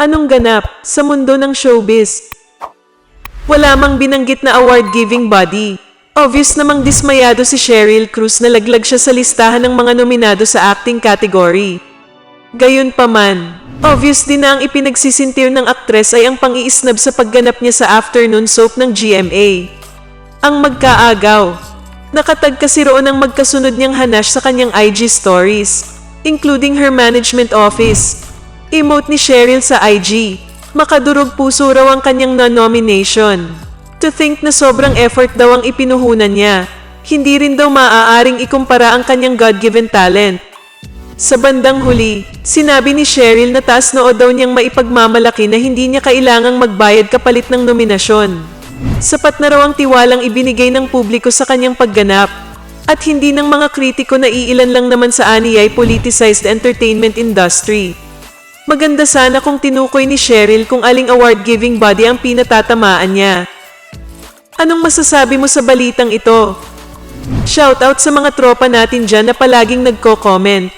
Anong ganap sa mundo ng showbiz? Wala mang binanggit na award-giving body. Obvious namang dismayado si Cheryl Cruz na laglag siya sa listahan ng mga nominado sa acting category. Gayunpaman, obvious din na ang ipinagsisintir ng aktres ay ang pang-iisnab sa pagganap niya sa afternoon soap ng GMA. Ang magkaagaw. Nakatag kasi roon ang magkasunod niyang hanash sa kanyang IG stories, including her management office. Emote ni Cheryl sa IG. Makadurog puso raw ang kanyang non-nomination. To think na sobrang effort daw ang ipinuhunan niya. Hindi rin daw maaaring ikumpara ang kanyang God-given talent. Sa bandang huli, sinabi ni Cheryl na taas noo daw niyang maipagmamalaki na hindi niya kailangang magbayad kapalit ng nominasyon. Sapat na raw ang tiwalang ibinigay ng publiko sa kanyang pagganap. At hindi ng mga kritiko na iilan lang naman sa ani ay politicized entertainment industry. Maganda sana kung tinukoy ni Cheryl kung aling award-giving body ang pinatatamaan niya. Anong masasabi mo sa balitang ito? Shoutout sa mga tropa natin dyan na palaging nagko-comment.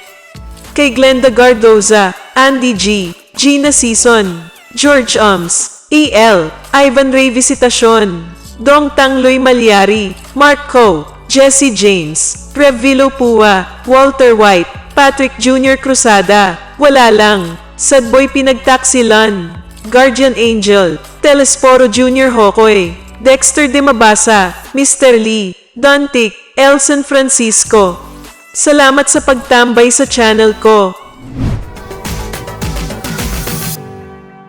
Kay Glenda Gardoza, Andy G, Gina Season, George Ums, EL, Ivan Ray Visitacion, Dong Tangloy Malyari, Mark Co, Jesse James, Rev Vilo Pua, Walter White, Patrick Jr. Cruzada, Wala Lang, Sadboy Pinagtaksilan, Guardian Angel, Telesporo Jr. Hokoy, Dexter De Mabasa, Mr. Lee, Dontik, Elson Francisco, Salamat sa pagtambay sa channel ko.